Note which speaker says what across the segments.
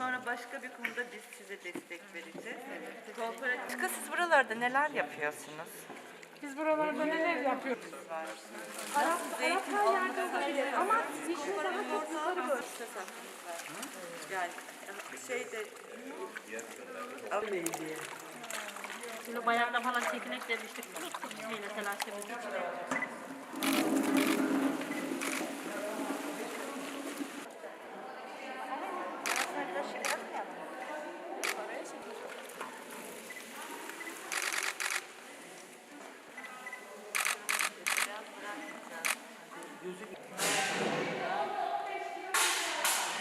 Speaker 1: Sonra başka bir konuda biz size destek vereceğiz. Kooperatif. Siz buralarda neler yapıyorsunuz?
Speaker 2: Biz buralarda neler yapıyoruz?
Speaker 1: Zeytin
Speaker 3: Ama vişne daha çok yukarı böyle.
Speaker 1: yani şeyde
Speaker 3: Şimdi bayağıda falan çekinek demiştik. Unuttuk şeyle telaşımız içine.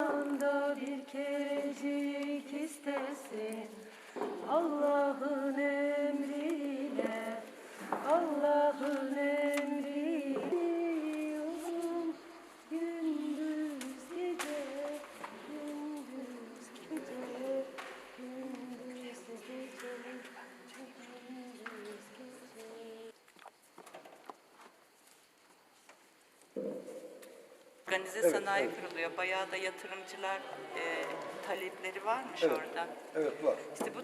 Speaker 4: Anda bir kerecik istesin. Allah'ın emriyle
Speaker 1: organize sanayi kuruluyor. Bayağı da yatırımcılar e, talepleri varmış orada.
Speaker 5: Evet var.
Speaker 1: İşte bu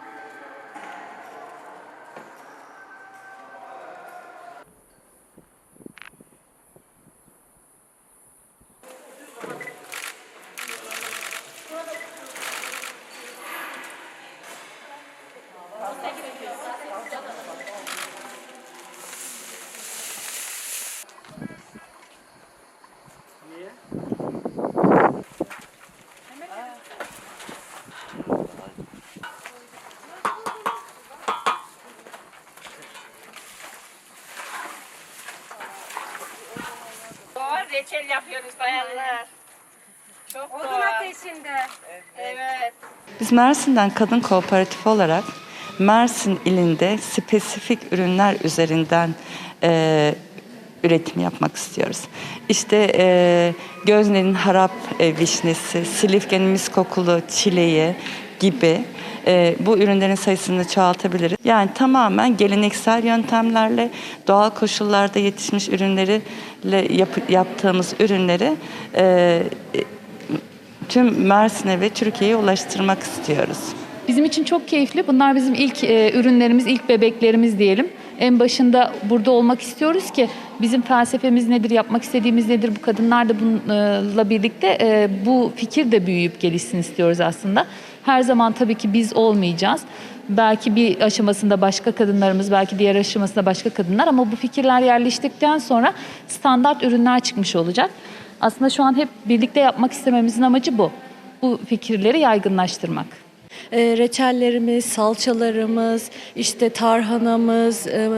Speaker 6: Doğal reçel yapıyoruz bayanlar. Çok Odun ateşinde. Evet.
Speaker 7: Biz Mersin'den kadın kooperatif olarak Mersin ilinde spesifik ürünler üzerinden e, üretim yapmak istiyoruz. İşte e, Gözne'nin harap e, vişnesi, Silifke'nin mis kokulu çileği gibi e, bu ürünlerin sayısını çoğaltabiliriz. Yani tamamen geleneksel yöntemlerle doğal koşullarda yetişmiş ürünleriyle yap- yaptığımız ürünleri e, tüm Mersin'e ve Türkiye'ye ulaştırmak istiyoruz.
Speaker 8: Bizim için çok keyifli. Bunlar bizim ilk e, ürünlerimiz, ilk bebeklerimiz diyelim. En başında burada olmak istiyoruz ki bizim felsefemiz nedir, yapmak istediğimiz nedir, bu kadınlar da bununla birlikte e, bu fikir de büyüyüp gelişsin istiyoruz aslında. Her zaman tabii ki biz olmayacağız. Belki bir aşamasında başka kadınlarımız, belki diğer aşamasında başka kadınlar ama bu fikirler yerleştikten sonra standart ürünler çıkmış olacak. Aslında şu an hep birlikte yapmak istememizin amacı bu. Bu fikirleri yaygınlaştırmak.
Speaker 4: E, reçellerimiz, salçalarımız, işte tarhanamız, e,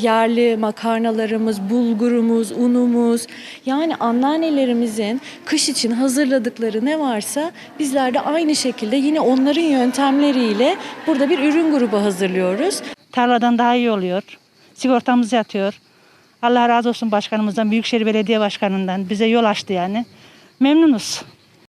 Speaker 4: yerli makarnalarımız, bulgurumuz, unumuz. Yani anneannelerimizin kış için hazırladıkları ne varsa bizler de aynı şekilde yine onların yöntemleriyle burada bir ürün grubu hazırlıyoruz.
Speaker 3: Tarladan daha iyi oluyor. Sigortamız yatıyor. Allah razı olsun başkanımızdan, Büyükşehir Belediye Başkanı'ndan bize yol açtı yani. Memnunuz.